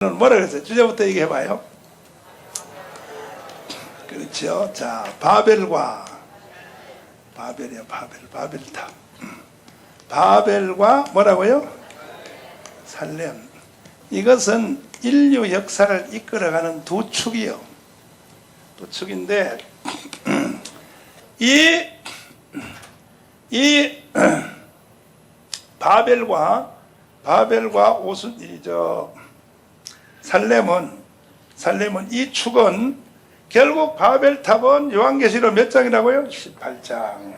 뭐라 그랬어요? 주제부터 얘기해봐요. 그렇죠. 자, 바벨과 바벨이야, 바벨, 바벨탑. 음. 바벨과 뭐라고요? 살렘. 이것은 인류 역사를 이끌어가는 두 축이요. 두 축인데 이, 이 바벨과 바벨과 오수 이저 살렘은 살렘은 이 축은 결국 바벨탑은 요한계시록 몇 장이라고요? 18장.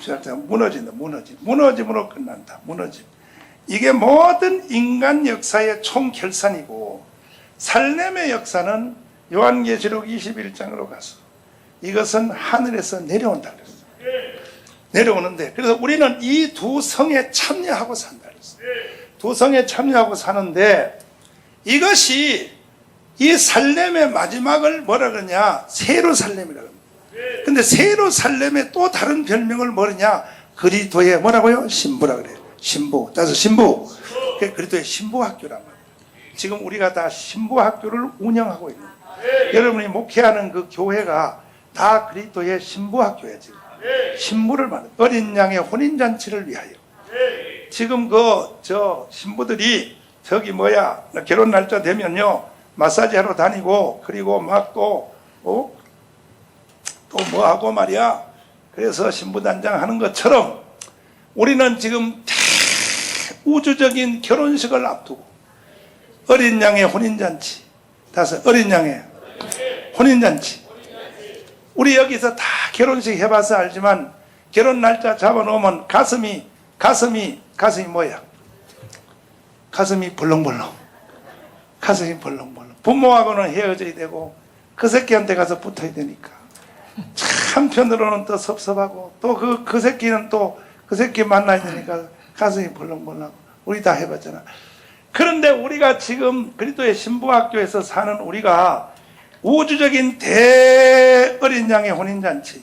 18장 무너진다. 무너짐. 무너짐으로 끝난다. 무너짐. 이게 모든 인간 역사의 총결산이고 살렘의 역사는 요한계시록 21장으로 가서 이것은 하늘에서 내려온다 그랬어요. 내려오는데 그래서 우리는 이 두 성에 참여하고 산다 그랬어요. 두 성에 참여하고 사는데 이것이 이 살렘의 마지막을 뭐라 그러냐 세로살렘이라고 합니다. 근데 세로살렘의 또 다른 별명을 뭐냐 그리도의 뭐라고요? 신부라 그래요. 신부. 따서 신부. 그리도의 신부학교란 말이에요. 지금 우리가 다 신부학교를 운영하고 있는 거예요. 여러분이 목회하는 그 교회가 다 그리도의 신부학교예요. 지금. 신부를 말해 어린 양의 혼인잔치를 위하여. 지금 그 저 신부들이 저기 뭐야 결혼 날짜 되면요 마사지 하러 다니고 그리고 막또 어? 또 뭐 하고 말이야. 그래서 신부단장 하는 것처럼 우리는 지금 우주적인 결혼식을 앞두고 어린 양의 혼인잔치 다섯 어린 양의 혼인잔치. 우리 여기서 다 결혼식 해봐서 알지만 결혼 날짜 잡아놓으면 가슴이 가슴이 가슴이 뭐야 가슴이 벌렁벌렁. 가슴이 벌렁벌렁. 부모하고는 헤어져야 되고 그 새끼한테 가서 붙어야 되니까. 참 한편으로는 또 섭섭하고 또그그 새끼는 또 그 새끼 만나야 되니까 가슴이 벌렁벌렁 우리 다 해봤잖아. 그런데 우리가 지금 그리스도의 신부학교에서 사는 우리가 우주적인 대 어린 양의 혼인잔치.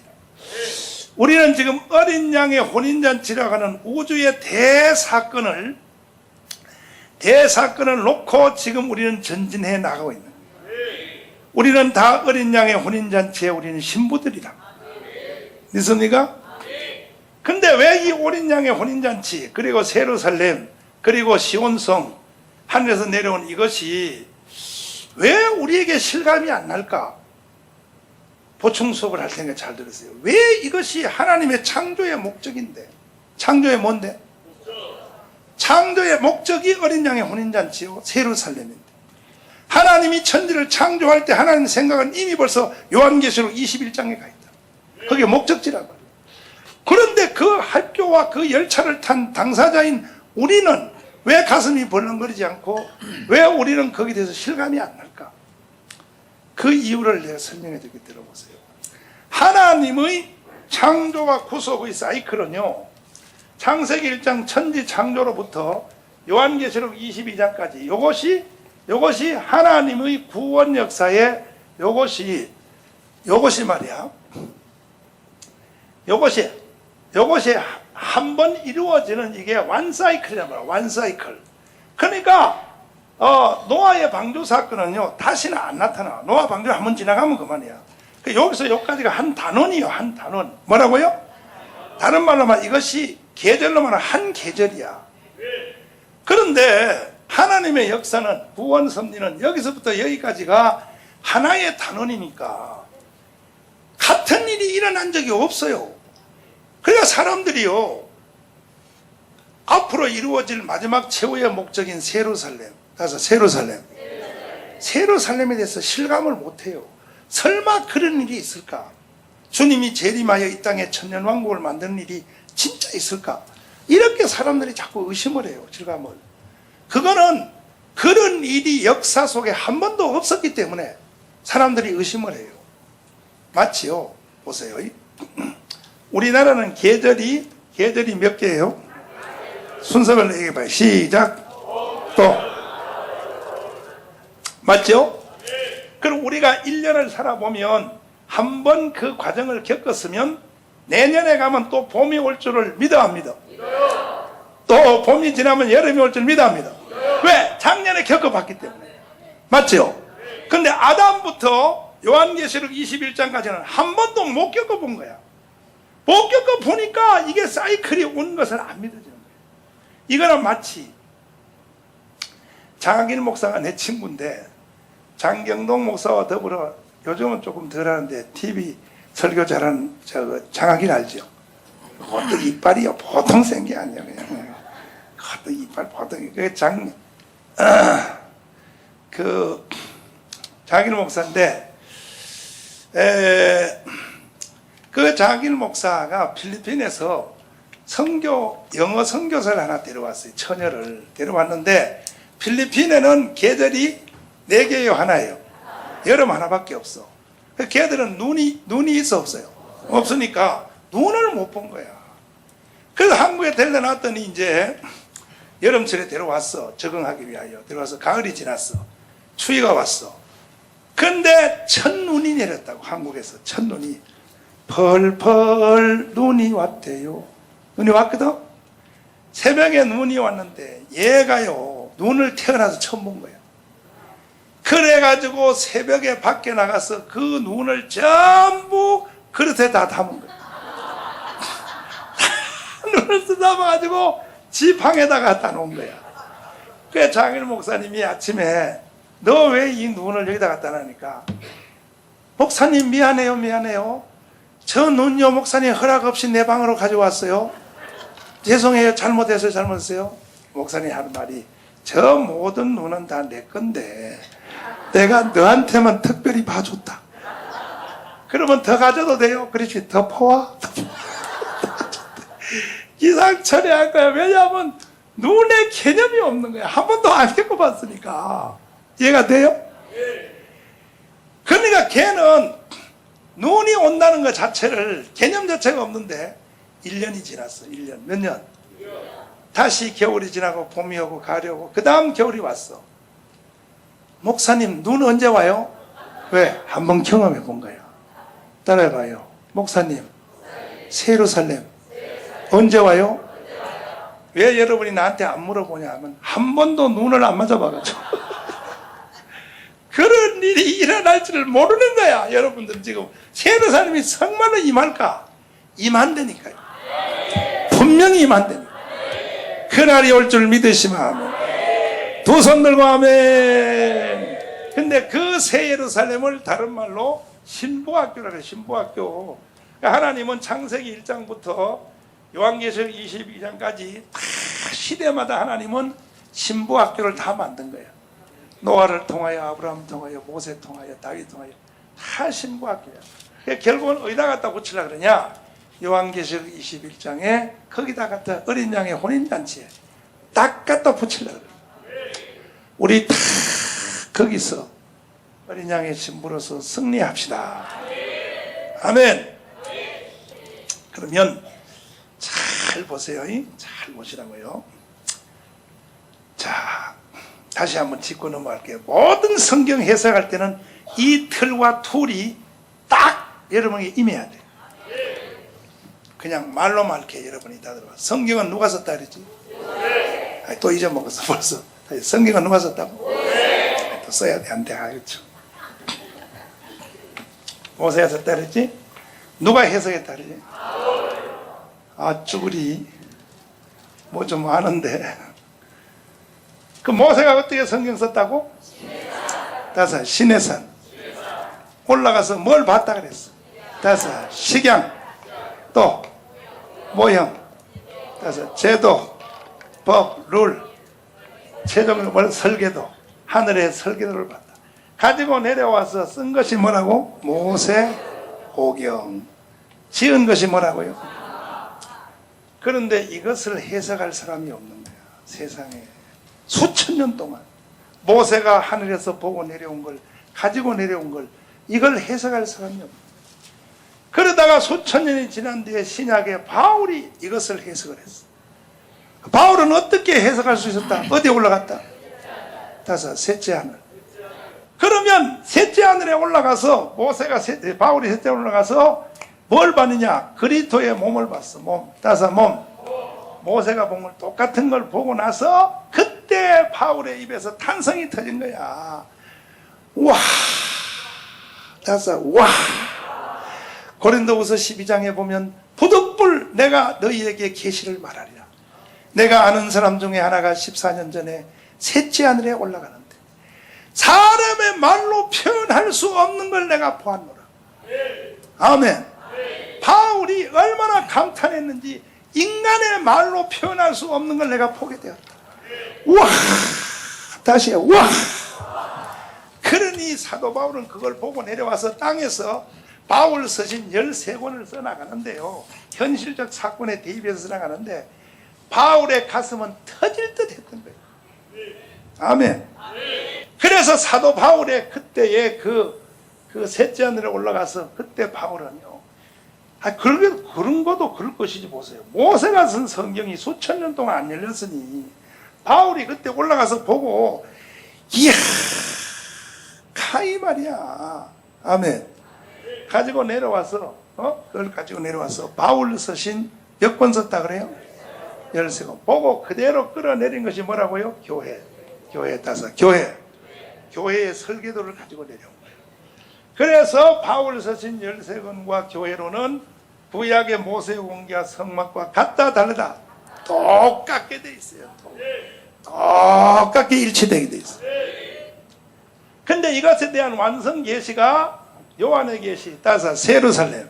우리는 지금 어린 양의 혼인잔치라고 하는 우주의 대사건을 대사건을 놓고 지금 우리는 전진해 나가고 있는. 우리는 다 어린 양의 혼인잔치에 우리는 신부들이다. 믿습니까? 근데 왜 이 어린 양의 혼인잔치 그리고 세루살렘 그리고 시온성 하늘에서 내려온 이것이 왜 우리에게 실감이 안 날까? 보충 수업을 할 테니까 잘 들으세요. 왜 이것이 하나님의 창조의 목적인데? 창조의 뭔데? 창조의 목적이 어린 양의 혼인잔치요 세루살렘인데 하나님이 천지를 창조할 때 하나님 생각은 이미 벌써 요한계시록 21장에 가 있다. 그게 목적지란 말이에요. 그런데 그 학교와 그 열차를 탄 당사자인 우리는 왜 가슴이 벌렁거리지 않고 왜 우리는 거기에 대해서 실감이 안 날까? 그 이유를 내가 설명해 드리게 들어보세요. 하나님의 창조와 구속의 사이클은요. 창세기 1장 천지 창조로부터 요한계시록 22장까지 요것이 요것이 하나님의 구원 역사에 요것이 요것이 말이야. 요것이 요것이 한 번 이루어지는 이게 완 사이클이란 말이야. 완 사이클. 그러니까 어, 노아의 방주 사건은요 다시는 안 나타나. 노아 방주 한 번 지나가면 그만이야. 그 여기서 여기까지가 한 단원이요, 한 단원. 뭐라고요? 다른 말로 말하면 이것이 계절로 말하면 한 계절이야. 그런데 하나님의 역사는 구원 섭리는 여기서부터 여기까지가 하나의 단원이니까 같은 일이 일어난 적이 없어요. 그러니까 사람들이요 앞으로 이루어질 마지막 최후의 목적인 세루살렘, 가서 세루살렘, 세루살렘에 대해서 실감을 못해요. 설마 그런 일이 있을까? 주님이 재림하여 이 땅에 천년 왕국을 만드는 일이 진짜 있을까? 이렇게 사람들이 자꾸 의심을 해요. 실감을. 그거는 그런 일이 역사 속에 한 번도 없었기 때문에 사람들이 의심을 해요. 맞지요? 보세요. 우리나라는 계절이 계절이 몇 개예요? 순서를 얘기해 봐요. 시작. 또 맞죠? 그럼 우리가 1년을 살아보면 한 번 그 과정을 겪었으면 내년에 가면 또 봄이 올 줄을 믿어 합니다. 또 봄이 지나면 여름이 올 줄 믿어 합니다. 왜? 작년에 겪어봤기 때문에. 맞죠? 근데 아담부터 요한계시록 21장까지는 한 번도 못 겪어본 거야. 못 겪어보니까 이게 사이클이 온 것을 안 믿어지는 거예요. 이거는 마치 장학일 목사가 내 친구인데 장경동 목사와 더불어 요즘은 조금 덜 하는데 TV 설교 잘하는 저 장학일 알죠? 그것도 이빨이요 보통 센 게 아니야 그냥. 그것도 이빨 보통 그장 그 장학일 목사인데 에, 그 장학일 목사가 필리핀에서 선교 영어 선교사를 하나 데려왔어요 처녀를 데려왔는데 필리핀에는 계절이 네 개요 하나예요. 여름 하나밖에 없어. 그 걔들은 눈이 눈이 있어 없어요. 없으니까 눈을 못 본 거야. 그래서 한국에 데려놨더니 이제 여름철에 데려왔어. 적응하기 위하여. 데려와서 가을이 지났어. 추위가 왔어. 근데 첫눈이 내렸다고 한국에서. 첫눈이. 펄펄 눈이 왔대요. 눈이 왔거든? 새벽에 눈이 왔는데 얘가요 눈을 태어나서 처음 본 거야 그래가지고 새벽에 밖에 나가서 그 눈을 전부 그릇에 다 담은 거야 눈을 쓰다봐가지고 지팡에다가 갖다 놓은 거야. 그래 장일 목사님이 아침에 너 왜 이 눈을 여기다 갖다 놔니까? 목사님 미안해요 미안해요. 저 눈요 목사님 허락 없이 내 방으로 가져왔어요. 죄송해요 잘못했어요 잘못했어요. 목사님 하는 말이 저 모든 눈은 다 내 건데 내가 너한테만 특별히 봐줬다. 그러면 더 가져도 돼요. 그렇지. 더 퍼와? 더 기상 처리할 거야. 왜냐하면 눈에 개념이 없는 거야. 한 번도 안 겪어봤으니까. 이해가 돼요? 그러니까 걔는 눈이 온다는 것 자체를 개념 자체가 없는데 1년이 지났어. 1년. 몇 년? 다시 겨울이 지나고 봄이 오고 오고 그 다음 겨울이 왔어 목사님 눈 언제 와요? 왜? 한번 경험해 본 거야 따라해봐요 목사님 세루살렘 언제 와요? 왜 여러분이 나한테 안 물어보냐 하면 한 번도 눈을 안 맞아봐가지고 그런 일이 일어날 줄을 모르는 거야 여러분들 지금 세르사람이 정말로 임할까? 임한다니까요 분명히 임한다니까 그날이 올 줄 믿으시면 두 손 들고 아멘 근데 그 새 예루살렘을 다른 말로 신부학교라 그래 신부학교 그러니까 하나님은 창세기 1장부터 요한계시록 22장까지 다 시대마다 하나님은 신부학교를 다 만든 거예요 노아를 통하여 아브라함 통하여 모세 통하여 다윗 통하여 다 신부학교야. 그러니까 결국은 어디다 갖다 붙이려 그러냐? 요한계시록 21장에 거기다 갖다 어린 양의 혼인잔치에 딱 갖다 붙이려 그래. 우리 다 거기서 어린 양의 신부로서 승리합시다. 아멘. 그러면 잘 보세요. 잘 보시라고요. 자, 다시 한번 짚고 넘어갈게요. 모든 성경 해석할 때는 이 틀과 툴이 딱 여러분에게 임해야 돼요. 그냥 말로만 이렇게 여러분이 다 들어봐. 성경은 누가 썼다 그랬지? 또 잊어먹었어 벌써. 성경은 썼다고? 아니, 또 써야 돼. 안 돼. 알겠죠? 모세가 썼다 그랬지? 누가 해석했다 그랬지? 아, 쭈구리. 뭐 좀 아는데. 그 모세가 어떻게 성경 썼다고? 다섯 시내산 올라가서 뭘 봤다 그랬어? 다섯 식양 또 모형 다섯 제도 법 룰 최종적으로 뭘 설계도 하늘의 설계도를 봤다. 가지고 내려와서 쓴 것이 뭐라고? 모세 오경 지은 것이 뭐라고요? 그런데 이것을 해석할 사람이 없는 거야 세상에. 수천 년 동안 모세가 하늘에서 보고 내려온 걸 가지고 내려온 걸 이걸 해석할 사람이 없다. 그러다가 수천 년이 지난 뒤에 신약에 바울이 이것을 해석을 했어. 바울은 어떻게 해석할 수 있었다? 어디 올라갔다? 다섯 셋째 하늘. 그러면 셋째 하늘에 올라가서 모세가 셋, 바울이 셋째 올라가서 뭘 봤느냐? 그리스도의 몸을 봤어. 몸. 다섯 몸. 모세가 본 걸 똑같은 걸 보고 나서 그때 바울의 입에서 탄성이 터진 거야. 와 다섯 와 고린도후서 12장에 보면 부득불 내가 너희에게 계시를 말하리라 내가 아는 사람 중에 하나가 14년 전에 셋째 하늘에 올라가는데 사람의 말로 표현할 수 없는 걸 내가 보았노라. 아멘. 바울이 얼마나 감탄했는지 인간의 말로 표현할 수 없는 걸 내가 보게 되었다. 와! 다시 와! 그러니 사도 바울은 그걸 보고 내려와서 땅에서 바울 서신 13권을 써나가는데요. 현실적 사건에 대입해서 써나가는데 바울의 가슴은 터질 듯 했던 거예요. 아멘. 그래서 사도 바울의 그때의 그, 그 셋째 하늘에 올라가서 그때 바울은요. 아, 그런, 그런 것도 그럴 것이지 보세요. 모세가 쓴 성경이 수천 년 동안 안 열렸으니 바울이 그때 올라가서 보고 이야 카이 말이야. 아멘. 가지고 내려와서 어? 그걸 가지고 내려와서 바울 서신 몇권 썼다 그래요? 권. 보고 그대로 끌어내린 것이 뭐라고요? 교회. 교회 따서 교회. 교회의 설계도를 가지고 내려온 거예요. 그래서 바울 서신 열세 권과 교회로는 구약의 모세 공기와 성막과 같다 다르다 똑같게 돼 있어요. 똑같게 일치되게 돼 있어요. 근데 이것에 대한 완성 계시가 요한의 계시 따서 세루살렘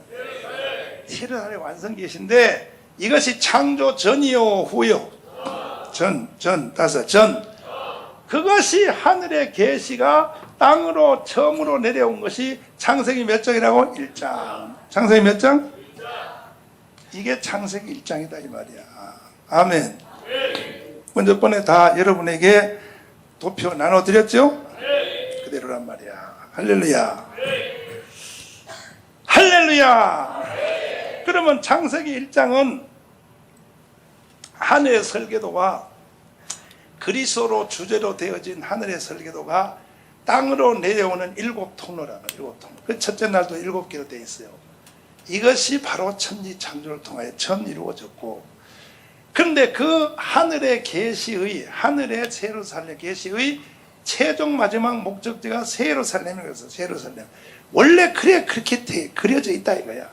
세루살렘 완성 계시인데 이것이 창조 전이요 후요 전전 따서 전 그것이 하늘의 계시가 땅으로 처음으로 내려온 것이 창세기 몇 장이라고? 1장 창세기 몇 장? 이게 창세기 1장이다 이 말이야 아멘 먼저 번에 다 여러분에게 도표 나눠드렸죠? 그대로란 말이야. 할렐루야. 할렐루야. 그러면 창세기 1장은 하늘의 설계도가 그리스도로 주제로 되어진 하늘의 설계도가 땅으로 내려오는 일곱 통로라는 일곱 통로. 그 첫째 날도 일곱 개로 되어 있어요. 이것이 바로 천지 창조를 통하여 처음 이루어졌고 그런데 그 하늘의 계시의 하늘의 세루살렘 계시의 최종 마지막 목적지가 세루살렘이었어 세루살렘 원래 그래 그렇게 돼, 그려져 있다 이거야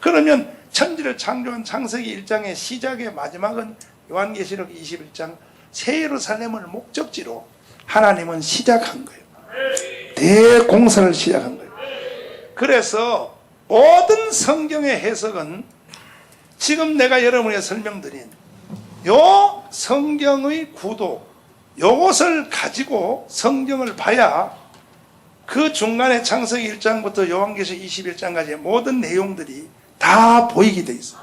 그러면 천지를 창조한 창세기 1장의 시작의 마지막은 요한계시록 21장 세루살렘을 목적지로 하나님은 시작한 거예요. 대공사를 시작한 거예요. 그래서 모든 성경의 해석은 지금 내가 여러분에게 설명드린 요 성경의 구도 요것을 가지고 성경을 봐야 그 중간에 창세기 1장부터 요한계시 21장까지의 모든 내용들이 다 보이게 돼 있어.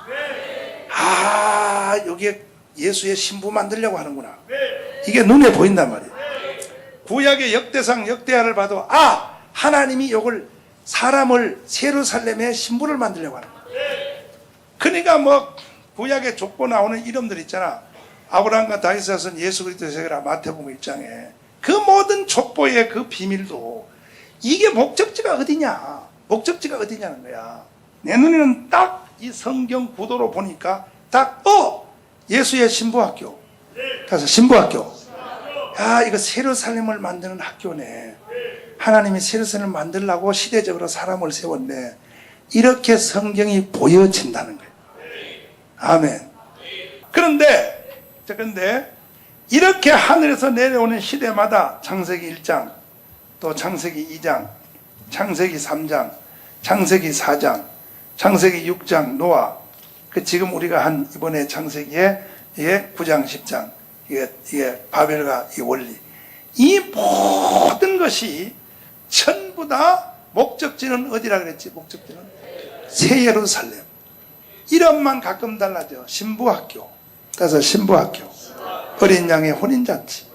아, 여기에 예수의 신부 만들려고 하는구나. 이게 눈에 보인단 말이에요. 구약의 역대상 역대하를 봐도 아, 하나님이 요걸 사람을 세루살렘의 신부를 만들려고 하는 거야. 그러니까 뭐 구약에 족보 나오는 이름들 있잖아. 아브라함과 자손 예수 그리스도 세계라 마태복음 1장에 그 모든 족보의 그 비밀도 이게 목적지가 어디냐? 목적지가 어디냐는 거야. 내 눈에는 딱 이 성경 구도로 보니까 딱 어! 예수의 신부학교. 그래서 신부학교. 야, 이거 세루살렘을 만드는 학교네. 하나님이 세루살렘을 만들라고 시대적으로 사람을 세웠네. 이렇게 성경이 보여진다는 거예요. 아멘. 그런데, 자, 근데, 이렇게 하늘에서 내려오는 시대마다 창세기 1장, 또 창세기 2장, 창세기 3장, 창세기 4장, 창세기 6장, 노아, 그 지금 우리가 한 이번에 창세기에 예, 9장, 10장, 이게, 이게 바벨과 이 원리. 이 모든 것이 전부 다 목적지는 어디라 그랬지? 목적지는 새 예루살렘. 이름만 가끔 달라져. 신부학교. 그래서 신부학교. 어린 양의 혼인잔치.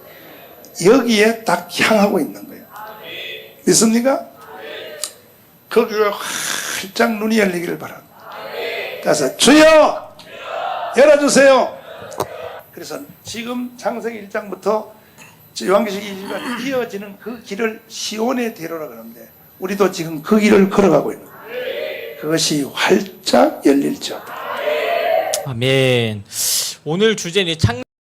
여기에 딱 향하고 있는 거예요. 믿습니까? 거기가 활짝 눈이 열리기를 바랍니다. 그래서 주여! 열어주세요! 그래서 지금 창세기 1장부터 요한계시록 20장 이어지는 그 길을 시온의 대로라 그러는데 우리도 지금 그 길을 걸어가고 있는. 그것이 활짝 열릴지어다. 아멘. 오늘 주제는 창